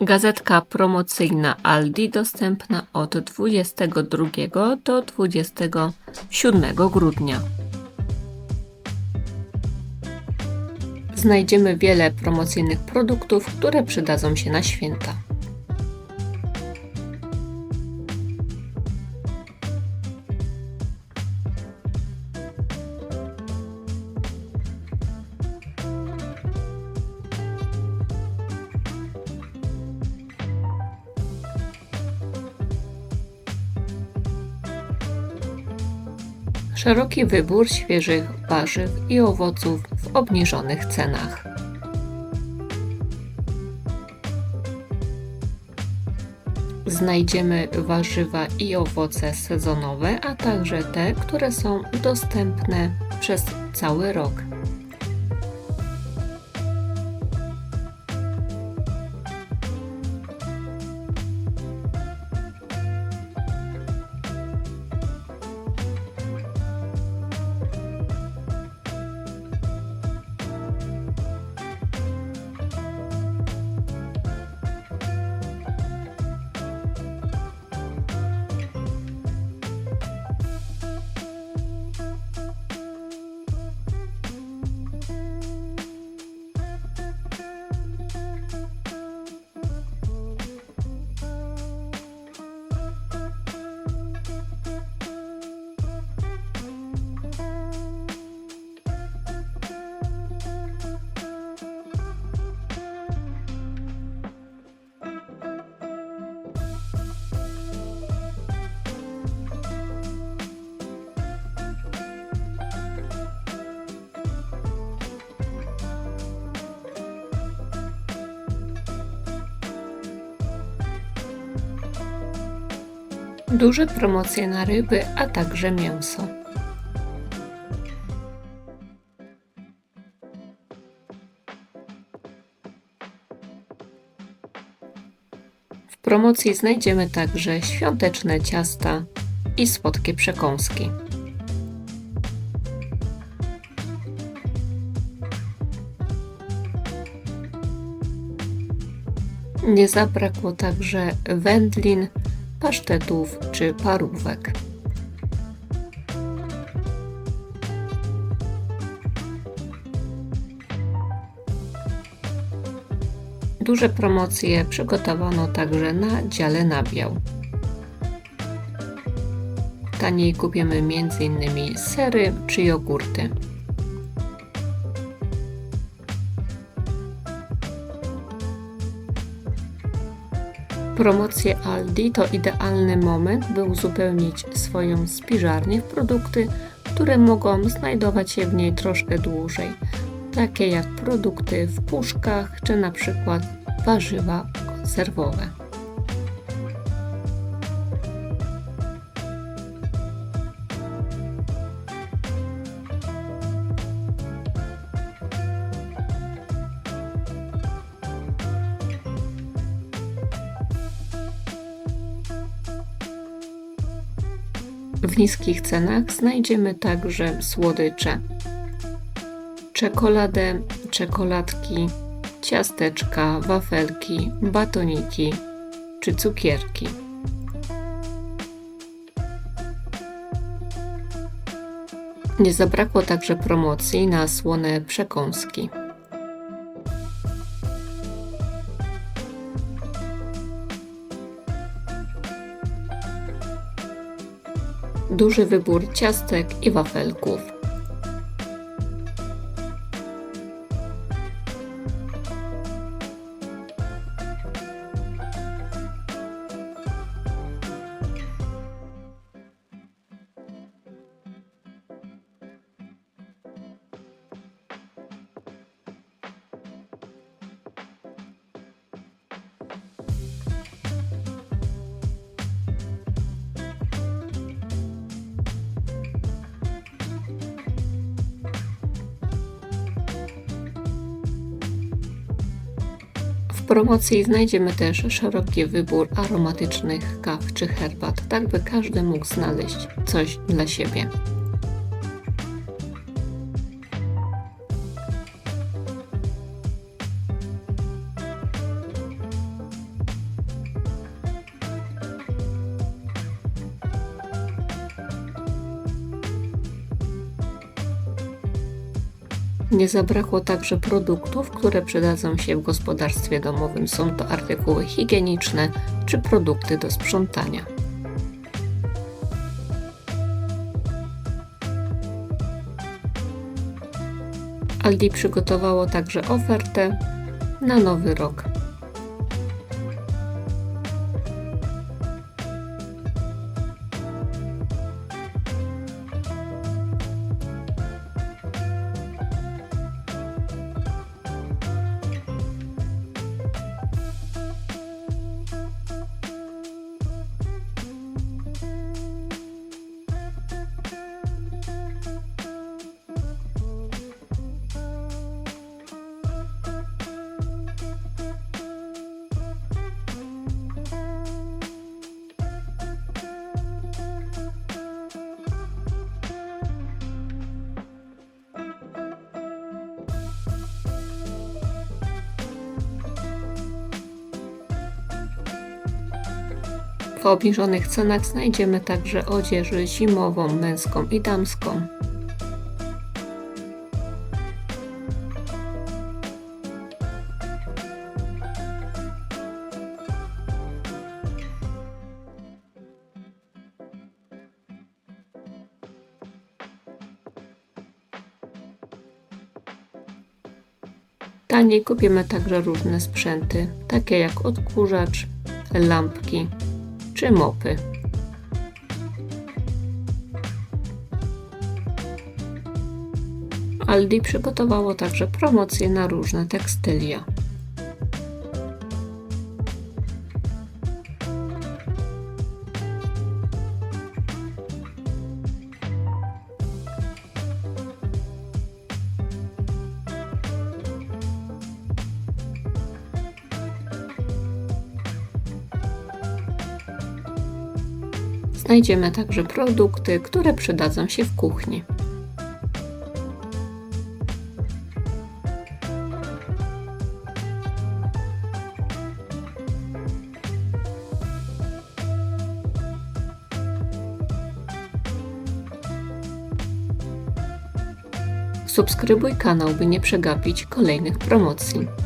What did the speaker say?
Gazetka promocyjna Aldi dostępna od 22 do 27 grudnia. Znajdziemy wiele promocyjnych produktów, które przydadzą się na święta. Szeroki wybór świeżych warzyw i owoców w obniżonych cenach. Znajdziemy warzywa i owoce sezonowe, a także te, które są dostępne przez cały rok. Duże promocje na ryby, a także mięso. W promocji znajdziemy także świąteczne ciasta i słodkie przekąski. Nie zabrakło także wędlin, pasztetów czy parówek. Duże promocje przygotowano także na dziale nabiał. Taniej kupimy m.in. sery czy jogurty. Promocje Aldi to idealny moment, by uzupełnić swoją spiżarnię w produkty, które mogą znajdować się w niej troszkę dłużej, takie jak produkty w puszkach czy na przykład warzywa konserwowe. W niskich cenach znajdziemy także słodycze. Czekoladę, czekoladki, ciasteczka, wafelki, batoniki czy cukierki. Nie zabrakło także promocji na słone przekąski. Duży wybór ciastek i wafelków. Promocji znajdziemy też szeroki wybór aromatycznych kaw czy herbat, tak by każdy mógł znaleźć coś dla siebie. Nie zabrakło także produktów, które przydadzą się w gospodarstwie domowym. Są to artykuły higieniczne czy produkty do sprzątania. Aldi przygotowało także ofertę na nowy rok. W obniżonych cenach znajdziemy także odzież zimową, męską i damską. Taniej kupimy także różne sprzęty, takie jak odkurzacz, lampki czy mopy. Aldi przygotowało także promocje na różne tekstylia. Znajdziemy także produkty, które przydadzą się w kuchni. Subskrybuj kanał, by nie przegapić kolejnych promocji.